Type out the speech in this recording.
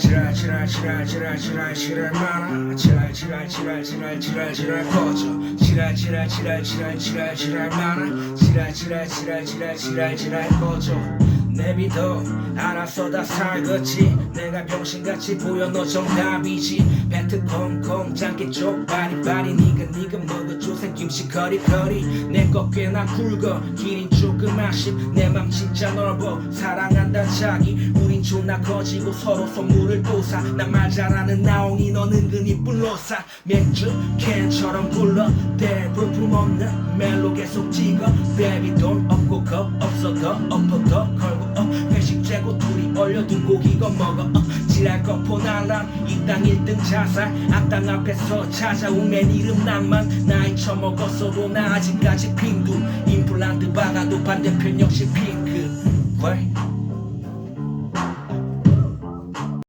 지랄 지랄 지랄 지랄 지랄 지랄 많아 지랄 지랄 지랄 지랄 지랄 지랄 꺼져 지랄 지랄 지랄 지랄 지랄 지랄 많아 지랄 지랄 지랄 지랄 지랄 지랄 꺼져 내 믿어 알아서 다 살겠지. 내가 병신같이 보여 너 정답이지. 배트 콩콩 장기 쪽 바리바리 니가 니가 먹어줘 생김치 커리커리. 내거 꽤나 굵어. 길이 조금 아쉽 내 맘 진짜 넓어. 사랑한다 자기 존나 커지고 서로 선물을 또사난 말 잘하는 나옹이 너는 은근히 불러사. 맥주 캔처럼 굴러. 대부품 없는 멜로 계속 찍어. 베비 돈 없고 겁 없어. 더 엎어 더 걸고 어 회식 재고 둘이 얼려둔 고기 거 먹어. 어 지랄 거포 날람 이땅 1등 자살. 악당 앞에서 찾아온 맨 이름 낭만. 나이 처먹었어도 나 아직까지 핑두 임플란트 박아도 반대편 역시 핑크. 왜